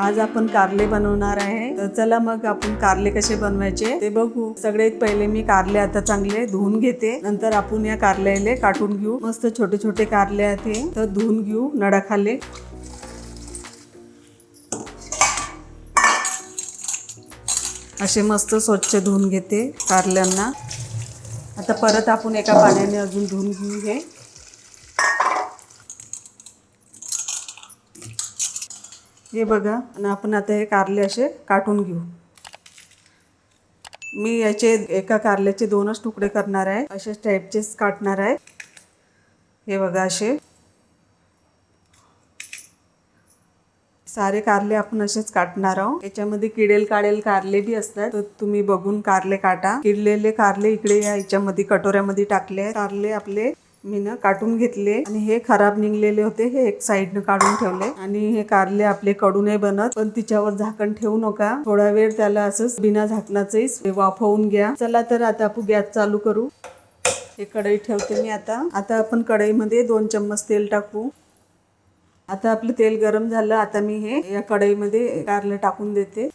आज आपण कारले बनवणार आहे. तर चला मग आपण कारले कसे बनवायचे ते बघू. सगळ्यात पहिले मी कारले आता चांगले धुवून घेते. नंतर आपण या कारल्याले काटून घेऊ. मस्त छोटे छोटे कारले आहेत तर धुवून घेऊ नडाखाले असे मस्त स्वच्छ धुवून घेते कारल्यांना. आता परत आपण एका पाण्याने अजून धुवून घेऊ हे. हे बघा आणि आपण आता हे कारले असे काटून घेऊ. मी याचे एका कारल्याचे दोनच तुकडे करणार आहे. अशाच टाईपचेच काटणार आहे. हे बघा असे. सारे कारले आपण असेच काटणार आहोत. याच्यामध्ये किडेल काढेल कारले बी असतात. तर तुम्ही बघून कारले काटा. किडलेले कारले इकडे या याच्यामध्ये कटोऱ्यामध्ये टाकले आहेत. कारले आपले मी ना काटून घेतले आणि हे खराब निघलेले होते. हे एक साईडनं काढून ठेवले. आणि हे कारले आपले कडू नाही बनत पण तिच्यावर झाकण ठेवू नका. थोडा वेळ त्याला असंच बिना झाकणाचंच वाफवून घ्या. चला तर आता आपण गॅस चालू करू. हे कढई ठेवते मी आता. आता आपण कढईमध्ये दोन चम्मच तेल टाकू. आता आपलं तेल गरम झालं. आता मी हे या कढईमध्ये कारले टाकून देते.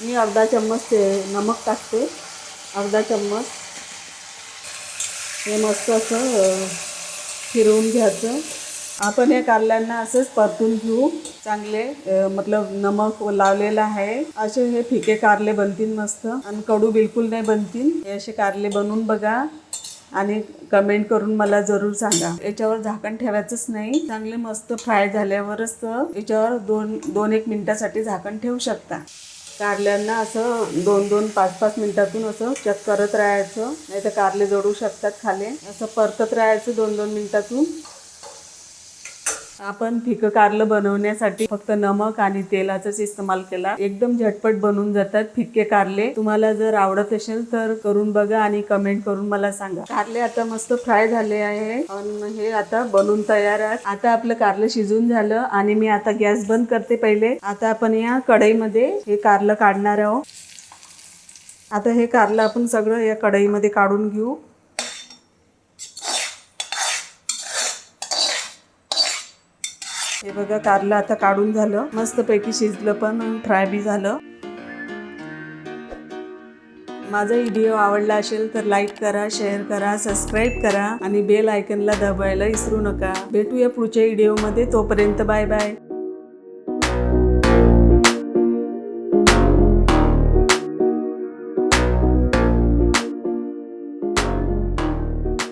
मी अर्धा चम्मच ते नमक टाकते. अर्धा चम्मच. हे मस्त असं फिरवून घ्यायचं. आपण या कारल्यांना असंच परतून घेऊ. चांगले मतलब नमक लावलेलं आहे. असे हे फिके कारले बनतील मस्त. आणि कडू बिलकुल नाही बनतील. हे असे कारले बनवून बघा. आणि कमेंट करून मला जरूर सांगा. याच्यावर झाकण ठेवायचंच नाही. चांगले मस्त फ्राय झाल्यावरच याच्यावर दोन दोन एक मिनिटासाठी झाकण ठेवू शकता. कारल्यांना असं दोन दोन पाच पाच मिनिटातून असं चेक करत राहायचं. नाही तर कारले जोडू शकतात खाले. असं परतत राहायचं दोन दोन मिनिटातून. आपण फिकं कारलं बनवण्यासाठी फक्त नमक आणि तेलाचाच इस्तेमाल केला. एकदम झटपट बनून जातात फिक्के कारले. तुम्हाला जर आवडत असेल तर करून बघा आणि कमेंट करून मला सांगा. कारले आता मस्त फ्राय झाले आहे. आणि हे आता बनून तयार आहे आता आपलं कारलं शिजून झालं आणि मी आता गॅस बंद करते पहिले. आता आपण या कढईमध्ये हे कारलं काढणार आहोत. आता हे कारलं आपण सगळं या कढईमध्ये काढून घेऊ. हे बघा कारलं आता काढून झालं. मस्तपैकी शिजलं पण फ्राय बी झालं. माझा व्हिडिओ आवडला असेल तर लाईक करा शेअर करा सबस्क्राईब करा आणि बेल आयकनला दाबायला विसरू नका. भेटूया पुढच्या व्हिडिओमध्ये. तोपर्यंत बाय बाय.